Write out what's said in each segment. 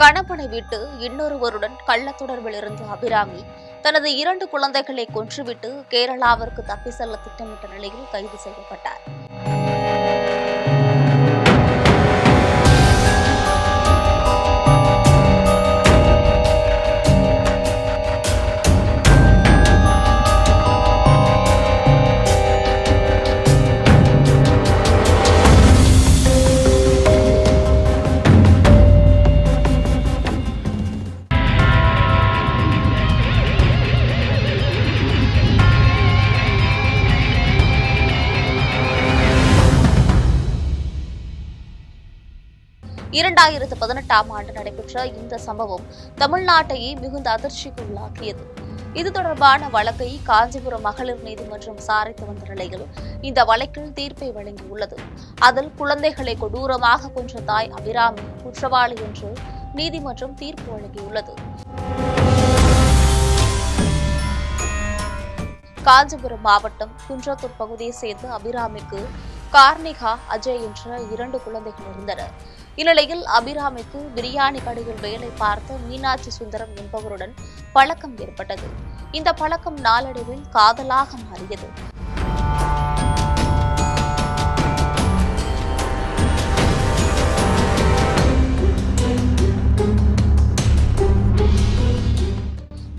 கணவனை விட்டு இன்னொருவருடன் கள்ள தொடர்பில் இருந்த அபிராமி தனது இரண்டு குழந்தைகளை கொன்றுவிட்டு கேரளாவிற்கு தப்பி செல்ல திட்டமிட்ட நிலையில் கைது செய்யப்பட்டார். இரண்டாயிரத்து பதினெட்டாம் ஆண்டு நடைபெற்ற இந்த சம்பவம் தமிழ்நாட்டையே மிகுந்த அதிர்ச்சிக்கு உள்ளாக்கியது இது தொடர்பான வழக்கை காஞ்சிபுரம் மகளிர் நீதிமன்றம் விசாரித்து வந்த நிலையில் இந்த வழக்கில் தீர்ப்பை வழங்கியுள்ளது. அதில் குழந்தைகளை கொடூரமாக கொன்ற தாய் அபிராமி குற்றவாளி என்று நீதிமன்றம் தீர்ப்பு வழங்கியுள்ளது. காஞ்சிபுரம் மாவட்டம் குன்றத்தூர் பகுதியை சேர்ந்த அபிராமிக்கு கார்னிகா அஜய் என்ற இரண்டு குழந்தைகள் இருந்தனர். இந்நிலையில் அபிராமிக்கு பிரியாணி கடையில் வேலை பார்த்த மீனாட்சி சுந்தரம் என்பவருடன் பழக்கம் ஏற்பட்டது. இந்த பழக்கம் நாளடைவில் காதலாக மாறியது.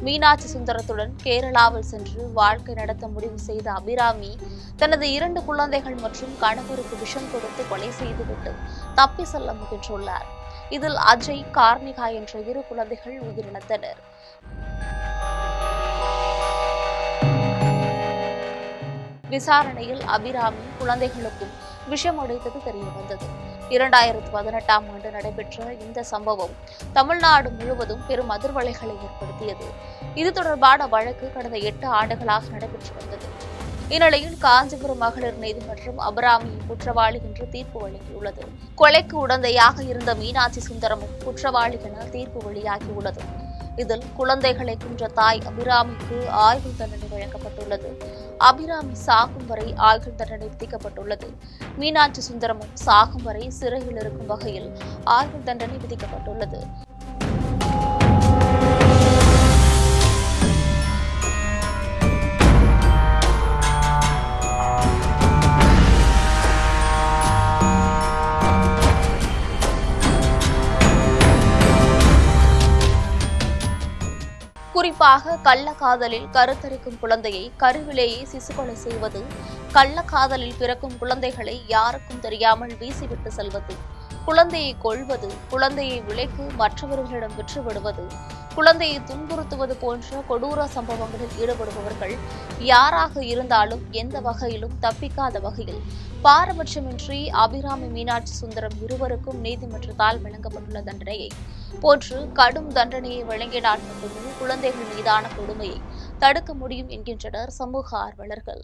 மீனாட்சி சுந்தரத்துடன் கேரளாவில் சென்று வாழ்க்கை நடத்த முடிவு செய்த அபிராமி தனது இரண்டு குழந்தைகள் மற்றும் கணவருக்கு விஷம் கொடுத்து கொலை செய்துவிட்டு தப்பி செல்ல முயன்றுள்ளார். இதில் அஜய் கார்னிகா என்ற இரு குழந்தைகள் உயிரிழந்தனர். விசாரணையில் அபிராமி குழந்தைகளுக்கும் விஷம் அடைத்தது தெரியவந்தது. இரண்டாயிரத்து பதினெட்டாம் ஆண்டு நடைபெற்ற இந்த சம்பவம் தமிழ்நாடு முழுவதும் பெரும் அதிர்வலைகளை ஏற்படுத்தியது. இது தொடர்பான வழக்கு கடந்த எட்டு ஆண்டுகளாக நடைபெற்று வந்தது. இந்நிலையில் காஞ்சிபுரம் மகளிர் நீதிமன்றம் அபிராமியை குற்றவாளி என்று தீர்ப்பு வழங்கியுள்ளது. கொலைக்கு உடந்தையாக இருந்த மீனாட்சி சுந்தரமும் குற்றவாளி என தீர்ப்பு வெளியாகியுள்ளது. இதில் குழந்தைகளை கொன்ற தாய் அபிராமிக்கு ஆயுள் தண்டனை வழங்கப்பட்டுள்ளது. அபிராமி சாகும் வரை ஆயுள் தண்டனை விதிக்கப்பட்டுள்ளது. மீனாட்சி சுந்தரமும் சாகும் வரை சிறையில் இருக்கும் வகையில் ஆயுள் தண்டனை விதிக்கப்பட்டுள்ளது. குறிப்பாக கள்ளக்காதலில் கருத்தரிக்கும் குழந்தையை கருவிலேயே சிசுகொலை செய்வது கள்ளக்காதலில் பிறக்கும் குழந்தைகளை யாருக்கும் தெரியாமல் வீசிவிட்டு செல்வது குழந்தையை கொள்வது குழந்தையை விலைக்கு மற்றவர்களிடம் விற்றுவிடுவது குழந்தையை துன்புறுத்துவது போன்ற கொடூர சம்பவங்களில் ஈடுபடுபவர்கள் யாராக இருந்தாலும் எந்த வகையிலும் தப்பிக்காத வகையில் பாரபட்சமின்றி அபிராமி மீனாட்சி சுந்தரம் இருவருக்கும் நீதிமன்றத்தால் வழங்கப்பட்டுள்ள தண்டனையை போன்று கடும் தண்டனையை வழங்கினால் மட்டுமே குழந்தைகள் மீதான கொடுமையை தடுக்க முடியும் என்கின்றனர் சமூக ஆர்வலர்கள்.